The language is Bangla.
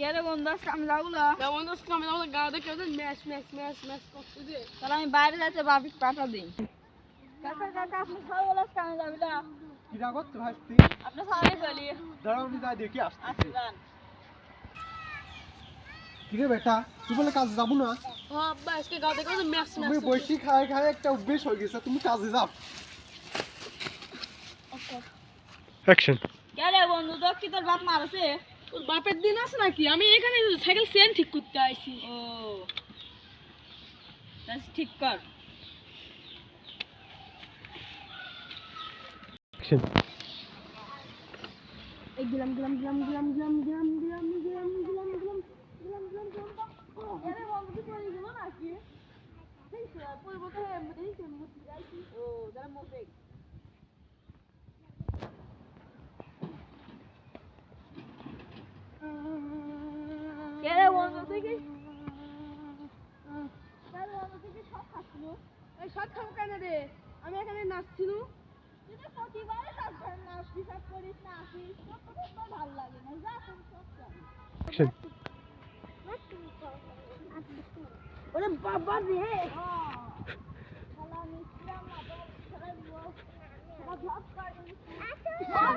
কে রে বন্ধু আজকে আমি যাব না যেমন আজকে আমি আমাদের গাঁও দেখে ম্যাচ ম্যাচ ম্যাচ ম্যাচ করতে যে তাহলে আমি বাইরে যাচ্ছে বাপিক পাঠা দিই কাকা কাকা আপনি সবাই বলে আজকে আমি যাবি না কিরা করতে ভাসতি আপনি সবাই বলি দাঁড়াও আমি যাই দেখি আসতে আসি যান কিরে বেটা তুই বলে কাজ যাব না ও আব্বা আজকে গাঁও দেখে ম্যাচ তুমি ম্যাচ বসি খায় খায় একটা অভ্যেস হয়ে গেছে তুমি কাজে যাও অ্যাকশন কে রে বন্ধু তো কি তোর বাপ মারছে তোর বাপের দিন আছে নাকি আমি এখানে সাইকেল চেন ঠিক করতে আইছি ও ঠিক কর এই গ্রাম গ্রাম গেলাম গেলাম গেলাম গেলাম গেলাম গেলাম গেলাম গেলাম গেলাম থেকে? সব খাচ্ছিল সব খাব কেন রে? আমি এখানে নাচছিল তুই তো প্রতিবারে নাচবি সব করিস না ভালো লাগে না যা তুমি সব ওরে বাবা রে! হ্যাঁ। খেলা